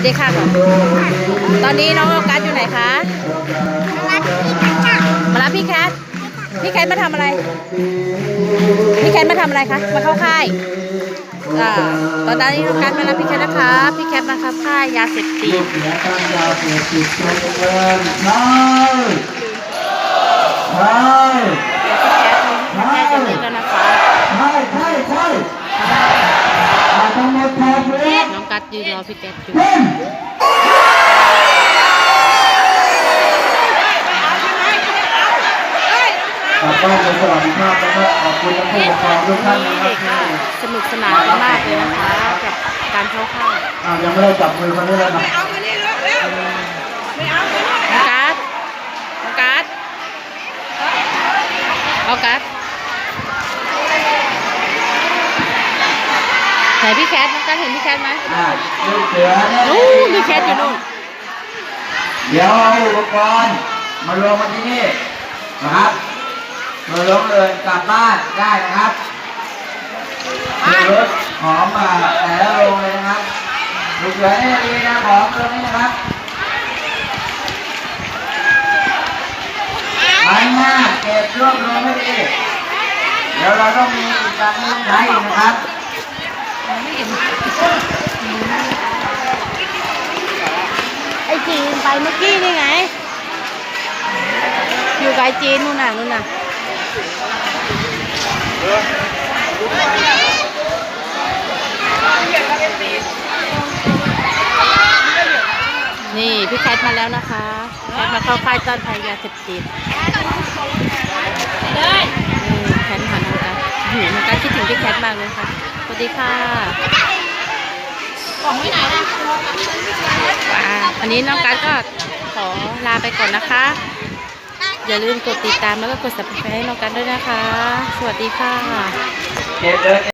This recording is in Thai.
วัสดีค่ะก่อนตอนนี้น้องออกัสอยู่ไหนคะมารับพี่แคทพี่แคทมาทำอะไร พี่แคทมาทำอะไรคะ มาเข้าค่ายอ่าตอนนี้น้องกัสมารับพี่แคทนะคะพี่แคทมาเข้าค่ายยาเสพติด ยืนรอพี่แคทอยู่เต้นขอบคุณในสวัสดิภาพแล้วก็ขอบคุณทั้งผู้ปกครองทุกท่านนี่นะเด็กครัค่ะบสนุกสนานกันมากเลยนะคะกับการเข้าค่ายอ่ายังไม่ได้จับมือคนนี้เลยนะน้องกัสน้องกัสน้องกัส ไหนพี่แคทน้องกัสเห็นพี่แคทไหมอ่าลูกเสือเนี่ยนู่นพี่แคทอยู่นู่นเดี๋ยวเอาอุปกรณ์มารวมกันที่นี่นะครับมารวมเลยกลับบ้านได้นะครับมีรถหอมมาแต่ละโรงเลยนะครับลูกเสือเนี่ยดีนะหอมตัวนี้นะครับมันมากเก็บรวบรวมไม่ดีเดี๋ยวเราต้องมีอีกการนึงใช้อีกนะครับ ไอจีนไปเมื่อกี้นี่ไง อยู่กับไอจีนนู่นน่ะนู่นน่ะนี่พี่แคทมาแล้วนะคะแคทมาเข้าค่ายต้านภัยยาเสพติดนี่แคทหันมาหิวมันก็คิดถึงพี่แคทมากเลยค่ะสวัส ดีค่ะของไม่ไหนนะอันนี้น้องกัสก็ขอลาไปก่อนนะคะ อย่าลืมกดติดตามแล้วก็กด subscribe ให้น้องกันด้วยนะคะ สวัสดีค่ะเก็บเลย